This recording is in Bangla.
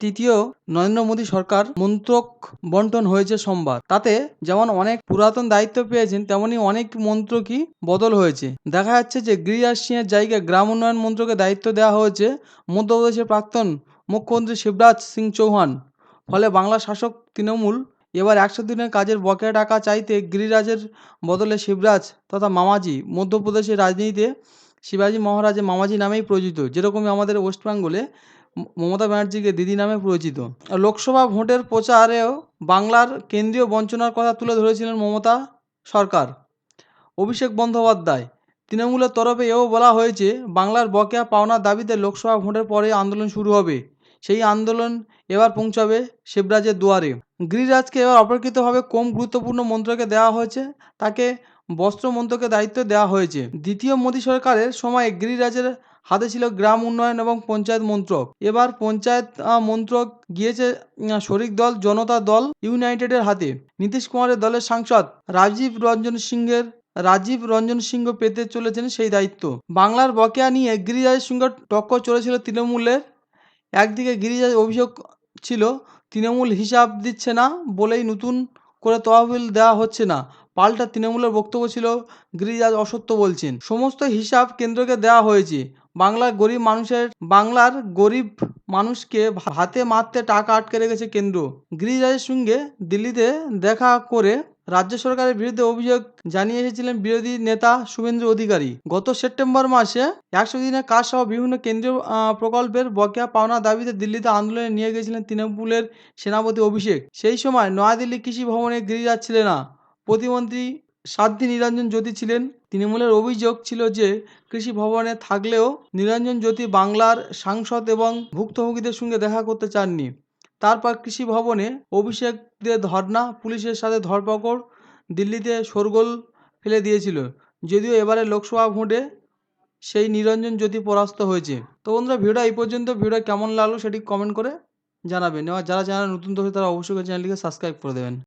তৃতীয়, নরেন্দ্র মোদী সরকার মন্ত্রক বন্টন হয়েছে সোমবার। তাতে যেমন অনেক পুরাতন দায়িত্ব পেয়েছেন, তেমনি অনেক মন্ত্রকই বদল হয়েছে। দেখা যাচ্ছে যে গিরিরাজ সিংয়ের জায়গায় গ্রাম উন্নয়ন মন্ত্রকে দায়িত্ব দেওয়া হয়েছে মধ্যপ্রদেশের প্রাক্তন মুখ্যমন্ত্রী শিবরাজ সিং চৌহান। ফলে বাংলা শাসক তৃণমূল এবার একশো দিনের কাজের বকেয়া টাকা চাইতে গিরিরাজের বদলে শিবরাজ তথা মামাজি, মধ্যপ্রদেশের রাজনীতিতে শিবাজী মহারাজের মামাজি নামেই পরিচিত। যেরকমই আমাদের ওয়েস্ট বেঙ্গলে মমতা ব্যানার্জিকে দিদি নামে পরিচিত। লোকসভা ভোটের প্রচারেও বাংলার কেন্দ্রীয় বঞ্চনার কথা তুলে ধরেছিলেন মমতা সরকার। অভিষেক বন্দ্যোপাধ্যায়, তৃণমূলের তরফে এও বলা হয়েছে, বাংলার বকেয়া পাওনার দাবিতে লোকসভা ভোটের পরে আন্দোলন শুরু হবে। সেই আন্দোলন এবার পৌঁছাবে শিবরাজের দুয়ারে। গিরিরাজকে এবার অপেক্ষিতভাবে কম গুরুত্বপূর্ণ মন্ত্রকে দেওয়া হয়েছে, তাকে বস্ত্র মন্ত্রকে দায়িত্ব দেওয়া হয়েছে। দ্বিতীয় মোদী সরকারের সময় গিরিরাজের হাতে ছিল গ্রাম উন্নয়ন এবং পঞ্চায়েত মন্ত্রক। এবার পঞ্চায়েত মন্ত্রক গিয়েছে শরিক দল, জনতা দল, ইউনাইটেডের হাতে। নীতিশ কুমারের দলের সাংসদ রাজীব রঞ্জন সিংহের, রাজীব রঞ্জন সিংহ পেতে চলেছেন সেই দায়িত্ব। বাংলার বকেয়া নিয়ে গিরিরাজের সঙ্গে টক্কর চলেছিল তৃণমূলের। একদিকে গিরিরাজ অভিযোগ ছিল, তৃণমূল হিসাব দিচ্ছে না বলেই নতুন করে তহবিল দেওয়া হচ্ছে না। পাল্টা তৃণমূলের বক্তব্য ছিল গিরিরাজ অসত্য বলছেন। সমস্ত হিসাব কেন্দ্রকে দেওয়া হয়েছে। বাংলার গরিব মানুষের, বাংলার গরিব মানুষকে হাতে মারতে টাকা আটকে রেখেছে কেন্দ্র। গিরিরাজের সঙ্গে দিল্লিতে দেখা করে রাজ্য সরকারের বিরুদ্ধে অভিযোগ জানিয়ে এসেছিলেন বিরোধী নেতা শুভেন্দু অধিকারী। গত সেপ্টেম্বর মাসে একশো দিনের কাজ সহ বিভিন্ন কেন্দ্রীয় প্রকল্পের বকেয়া পাওনা দাবিতে দিল্লিতে আন্দোলনে নিয়ে গেছিলেন তৃণমূলের সেনাপতি অভিষেক। সেই সময় নয়াদিল্লি কৃষি ভবনে গিরিরাজ ছিলেন না। প্রতিমন্ত্রী সাধ্বী নিরঞ্জন জ্যোতি ছিলেন। তৃণমূলের অভিযোগ ছিল যে, কৃষি ভবনে থাকলেও নিরঞ্জন জ্যোতি বাংলার সাংসদ এবং ভুক্তভোগীদের সঙ্গে দেখা করতে চাননি। তারপর কৃষি ভবনে অভিষেকদের ধর্না পুলিশের সাথে ধরপকড় দিল্লিতে শোরগোল ফেলে দিয়েছিল। যদিও এবারে লোকসভা ভোটে সেই নিরঞ্জন জ্যোতি পরাস্ত হয়েছে। তো বন্ধুরা, ভিডিওটা এই পর্যন্ত। ভিডিও কেমন লাগল সেটি কমেন্ট করে জানাবেন। এবার যারা চ্যানেল নতুন দর্শক তারা অবশ্যই চ্যানেলটিকে সাবস্ক্রাইব করে দেবেন।